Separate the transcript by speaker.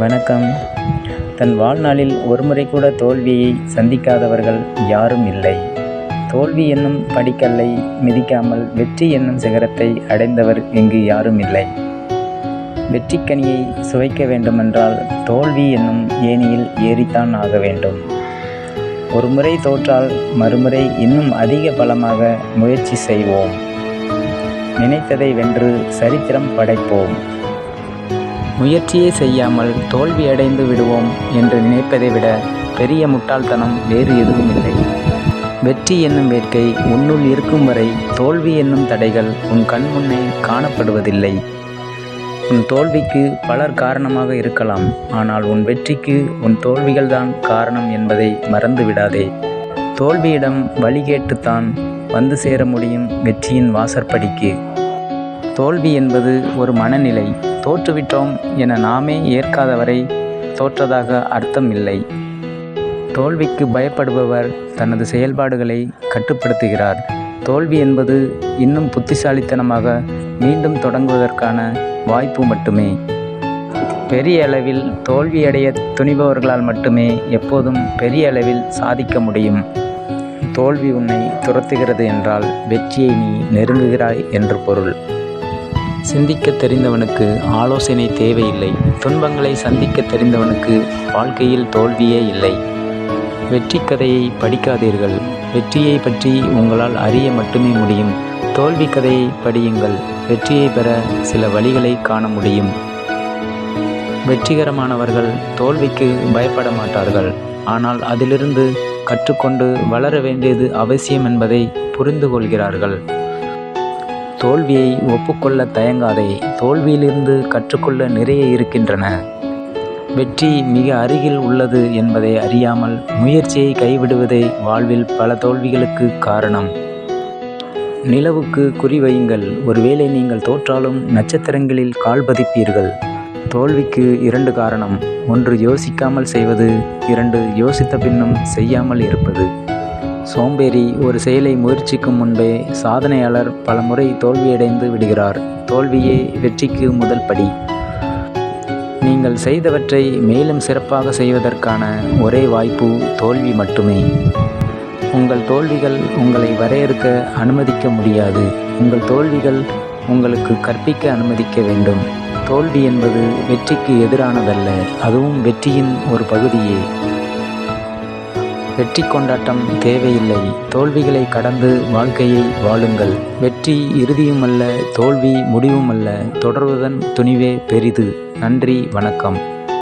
Speaker 1: வணக்கம். தன் வாழ்நாளில் ஒருமுறை கூட தோல்வியை சந்திக்காதவர்கள் யாரும் இல்லை. தோல்வி என்னும் படிக்கல்லை மிதிக்காமல் வெற்றி என்னும் சிகரத்தை அடைந்தவர் இங்கு யாரும் இல்லை. வெற்றிக்கனியை சுவைக்க வேண்டுமென்றால் தோல்வி என்னும் ஏணியில் ஏறித்தான் ஆக வேண்டும். ஒரு முறை தோற்றால் மறுமுறை இன்னும் அதிக பலமாக முயற்சி செய்வோம். நினைத்ததை வென்று சரித்திரம் படைப்போம். முயற்சியே செய்யாமல் தோல்வியடைந்து விடுவோம் என்று நினைப்பதை விட பெரிய முட்டாள்தனம் வேறு எதுவும் இல்லை. வெற்றி என்னும் வேட்கை உன்னுள் இருக்கும் வரை தோல்வி என்னும் தடைகள் உன் கண் முன்னே காணப்படுவதில்லை. உன் தோல்விக்கு பலர் காரணமாக இருக்கலாம் ஆனால் உன் வெற்றிக்கு உன் தோல்விகள்தான் காரணம் என்பதை மறந்து விடாதே. தோல்வியிடம் வழி கேட்டுத்தான் வந்து சேர முடியும் வெற்றியின் வாசற்படிக்கு. தோல்வி என்பது ஒரு மனநிலை. தோற்றுவிட்டோம் என நாமே ஏற்காதவரை தோற்றதாக அர்த்தம் இல்லை தோல்விக்கு பயப்படுபவர் தனது செயல்பாடுகளை கட்டுப்படுத்துகிறார். தோல்வி என்பது இன்னும் புத்திசாலித்தனமாக மீண்டும் தொடங்குவதற்கான வாய்ப்பு மட்டுமே. பெரிய அளவில் தோல்வியடைய துணிபவர்களால் மட்டுமே எப்போதும் பெரிய அளவில் சாதிக்க முடியும். தோல்வி உன்னை துரத்துகிறது என்றால் வெற்றியை நீ நெருங்குகிறாய் என்று பொருள். சிந்திக்க தெரிந்தவனுக்கு ஆலோசனை தேவையில்லை. துன்பங்களை சந்திக்க தெரிந்தவனுக்கு வாழ்க்கையில் தோல்வியே இல்லை. வெற்றி கதையை படிக்காதீர்கள். வெற்றியை பற்றி உங்களால் அறிய மட்டுமே முடியும். தோல்வி கதையை படியுங்கள். வெற்றியை பெற சில வழிகளை காண முடியும். வெற்றிகரமானவர்கள் தோல்விக்கு பயப்பட மாட்டார்கள். ஆனால் அதிலிருந்து கற்றுக்கொண்டு வளர வேண்டியது அவசியம் என்பதை புரிந்து கொள்கிறார்கள். தோல்வியை ஒப்புக்கொள்ள தயங்காதே. தோல்வியிலிருந்து கற்றுக்கொள்ள நிறைய இருக்கின்றன. வெற்றி மிக அருகில் உள்ளது என்பதை அறியாமல் முயற்சியை கைவிடுவதே வாழ்வில் பல தோல்விகளுக்கு காரணம். நிலவுக்கு குறிவையுங்கள். ஒருவேளை நீங்கள் தோற்றாலும் நட்சத்திரங்களில் கால் பதிப்பீர்கள். தோல்விக்கு இரண்டு காரணம். ஒன்று யோசிக்காமல் செய்வது இரண்டு யோசித்த பின்னும் செய்யாமல் இருப்பது. சோம்பேறி ஒரு செயலை முயற்சிக்கும் முன்பே சாதனையாளர் பல முறை தோல்வியடைந்து விடுகிறார். தோல்வியே வெற்றிக்கு முதல் படி. நீங்கள் செய்தவற்றை மேலும் சிறப்பாக செய்வதற்கான ஒரே வாய்ப்பு தோல்வி மட்டுமே. உங்கள் தோல்விகள் உங்களை வரையறுக்க அனுமதிக்க முடியாது. உங்கள் தோல்விகள் உங்களுக்கு கற்பிக்க அனுமதிக்க வேண்டும். தோல்வி என்பது வெற்றிக்கு எதிரானதல்ல அதுவும் வெற்றியின் ஒரு பகுதியே. வெற்றி கொண்டாட்டம் தேவையில்லை. தோல்விகளை கடந்து வாழ்க்கையை வாழுங்கள். வெற்றி இறுதியுமல்ல தோல்வி முடிவுமல்ல. தொடர்வதன் துணிவே பெரிது. நன்றி வணக்கம்.